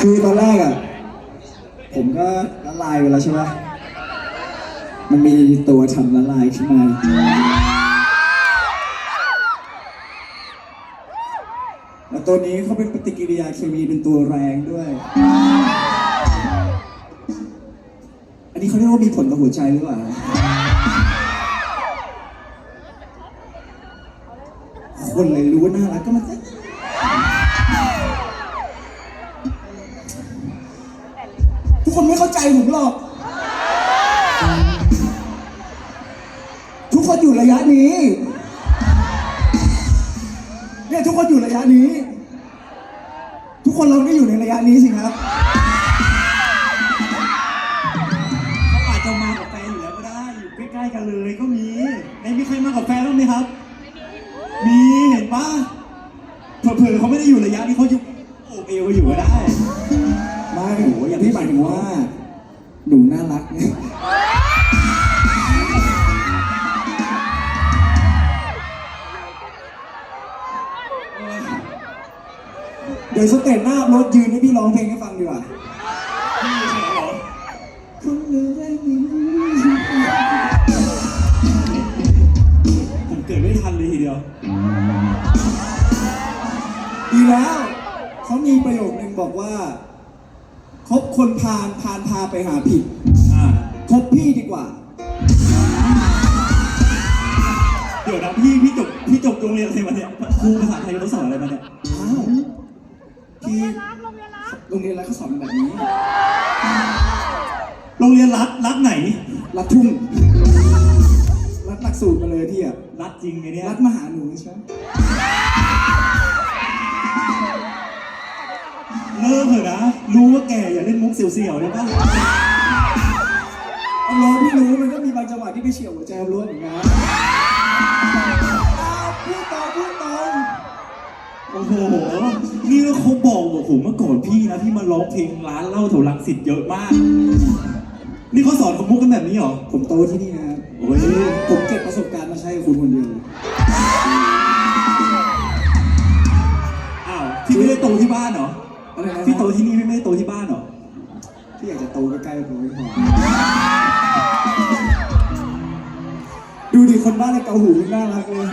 คือตอนแรกอะ ผมก็ละลายไปแล้วใช่ไหมมันมีตัวทำละลายขึ้นมาแล้วตัวนี้เขาเป็นปฏิกิริยาเคมีเป็นตัวแรงด้วย อันนี้เขาเรียกว่ามีผลต่อหัวใจหรือเปล่า คนเลยรู้ว่าน่ารักก็มาเต้น ผมหรอก ทุกคนอยู่ระยะนี้ เนี่ยทุกคนอยู่ระยะนี้ ทุกคนเราได้อยู่ในระยะนี้สิครับเขาอาจจะมากับแฟนอยู่แล้วก็ได้ อยู่ใกล้ๆกันเลยก็มีไหนมีใครมากับแฟนบ้างไหมครับ มีเห็นปะเผื่อๆเขาไม่ได้อยู่ระยะนี้เขาอยู่โอบเอวก็อยู่ก็ได้ ไม่โอ้โหอย่าพี่หมายถึงว่า หนูน่ารักไงเดี๋ยวสเตจหน้ารถยืนให้พี่ร้องเพลงให้ฟังดีกว่าพี่ใช่เหรอคนเหลือได้ยินผมเกิดไม่ทันเลยทีเดียว ดีแล้ว เขามีประโยคนึงบอกว่า คบคนพาลพาลพาไปหาผิดอ่าคบพี่ดีกว่า เดี๋ยวนะพี่พี่จบพี่จบโรงเรียนอะไรมาเนี่ยครูภาษาไทยเขาสอนอะไรมาเนี่ยอ้าวพี่โรงเรียนอะไรเขาสอนมาแบบนี้ โรงเรียนรัฐรัฐไหน รัดทุ่ง รัดหลักสูตรมาเลยพี่อะรัฐจริงไงเนี่ยรัดมาหาหนูใช่ไหมเลิกเถอะนะ รู้ว่าแกอย่าเล่นมุกเสียวๆได้ปะเอาล้อพี่รู้มันก็มีบางจังหวะที่ไปเฉียวหัวใจล้วนเหมือนกันอ้าวพูดตรงพูดตรงโอ้โห นี่แล้วเขาบอกบอกผมเมื่อก่อนพี่นะที่มาร้องเพลงร้านเหล้าแถวรังสิตเยอะมาก นี่เขาสอนของมุกกันแบบนี้เหรอ ผมโตที่นี่นะครับโอ้ยผมเก็บประสบการณ์มาใช้กับคุณคนเดียวอ้าวพี่ไม่ได้โตที่บ้านเหรอ อะไรนะพี่โตที่นี่ไม่ได้โตที่บ้านเหรอพี่อยากจะโตใกล้ๆผมไม่พอดูดิคนบ้านในเกาหูน่ารักเลย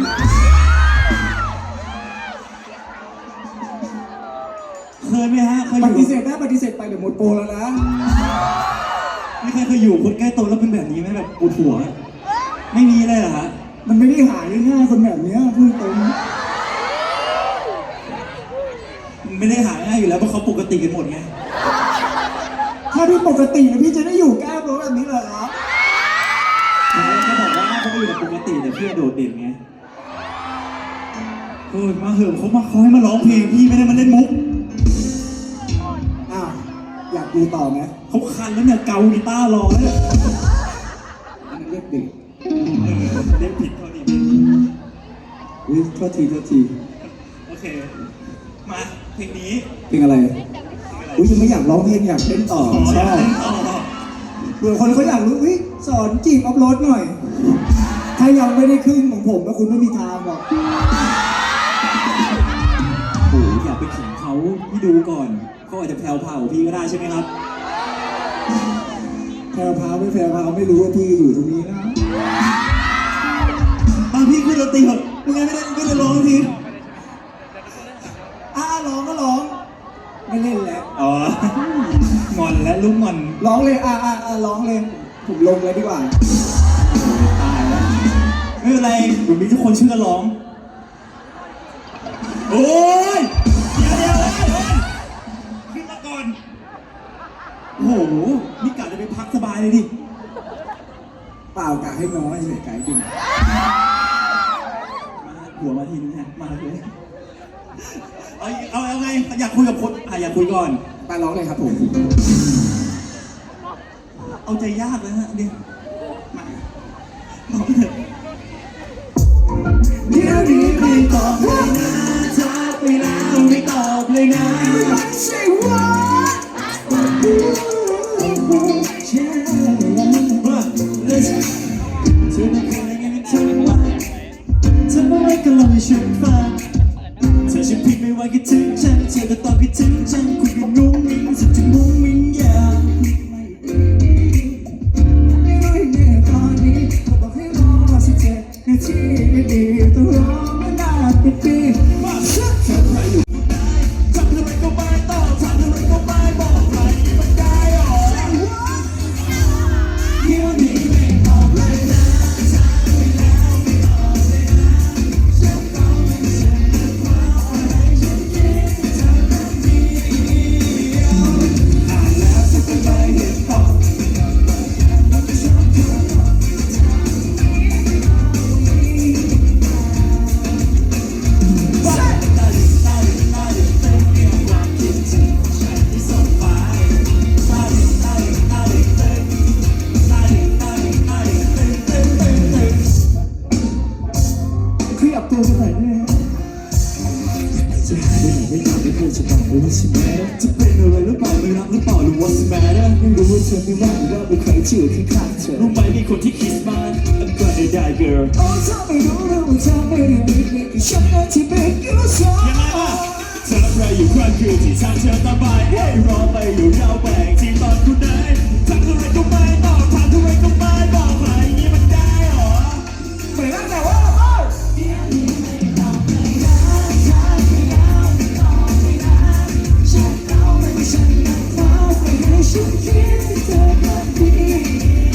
เคยไหมฮะเคยอปยู่ฏิเสธได้ปฏิเสธไปเดี๋ยวหมดโปรแล้วนะไม่เคยเคยอยู่คนใกล้โตแล้วเป็นแบบนี้ไหมแบบปวดหัว ไม่มีเลยเหรอฮะมันไม่ได้หาง่ายๆคนแบบเนี้ยพูดตรง ไม่ได้หาง่ายอยู่แล้วเพราะเขาปกติกันหมดไงถ้าพี่ปกตินะพี่จะได้อยู่แก้มรถแบบนี้เลยเหรอเขาบอกว่าเขาอยู่แบบปกติแต่พี่โดดเด่นไงเออมาเหอะเขามาเขาให้มาร้องเพลงพี่ไม่ได้มาเล่นมุกอ้าวอยากดูต่อไหมเขาคันแล้วเนี่ยเกากีตาร์รอแล้วเนี่ยอันนั้นเรียกเด็กเออเล่นผิดเขาดิอุ้ยโทษทีโทษทีโอเค มา เพลงนี้เพลงอะไร อุ้ยยังไม่อยากร้องเพลงอยากเล่นต่อขอชอยาอกบเล่นต่อเผื่อคนเขาอยากรู้อุ้ยสอนจีบอัพโหลดหน่อย ถ้ายังไม่ได้ครึ่งของผมนะคุณไม่มีทางหรอกโอ้โหอย่าไปขิงเขาพี่ดูก่อนเขาอาจจะแผ่วเผาพี่ก็ได้ใช่ไหมครับแพรวพราวไม่แพรวพราวไม่รู้ว่าพี่อยู่ตรงนี้นะบางพี่ขึ้นดนตรีเหรอะไม่งั้นไม่ได้ไม่ได้ร้องที อ่าร้องก็ร้อง ไม่เล่นแล้ว อ๋อ งอนและลูกงอนร้องเลยอ่าอ่าอ่าร้องเลยผมลงเลยดีกว่าตายแล้วไม่เป็นไรเดี๋ยวมีทุกคนช่วยกันร้อง โอ้ยเดี๋ยวเดี๋ยวเฮ้ยเฮ้ยขึ้นมาก่อนโอ้โหนี่กะจะไปพักสบายเลยดิเปล่ากะให้น้อยเฉยไก่ดึงมาหัวมาทีนึงฮะมาเลยเอาเอาเอาไงอยากคุยกับคนอะอยากคุยก่อน ไปร้องเลยครับผม เอาใจยากนะฮะเนี่ยมาร้องเถอะเดี๋ยวนี้ไม่ตอบเลยนะทักไปแล้วไม่ตอบเลยนะไม่ใช่ว่าเชื่อว่าเลยเธอไม่เคยยังไม่ทำว่าเธอไม่ไว้ก็เล่าให้ฉันฟังเธอฉันผิดไม่ว่าคิดถึงฉันเธอก็ต้ ไม่ควรจะบอกเลยว่าฉันแม่จะเป็นอะไรหรือเปล่าไม่รักหรือเปล่าหรือว่าฉันแม่ไม่รู้ว่าเธอไม่ว่างว่าเป็นใครที่อยู่ข้างๆเธอรู้ไหมมีคนที่คิดมาก I'm gonna die girl โอ้เธอไม่รู้เรื่องว่าเธอไม่ได้มีเพียงแค่ฉันนะที่เป็น you so ยังไงล่ะเธอใครอยู่ข้างคือที่ทางเธอสบายเฮ้ยรอไปอยู่ยาวแบ่งที่ตอน Should you deserve my feelings?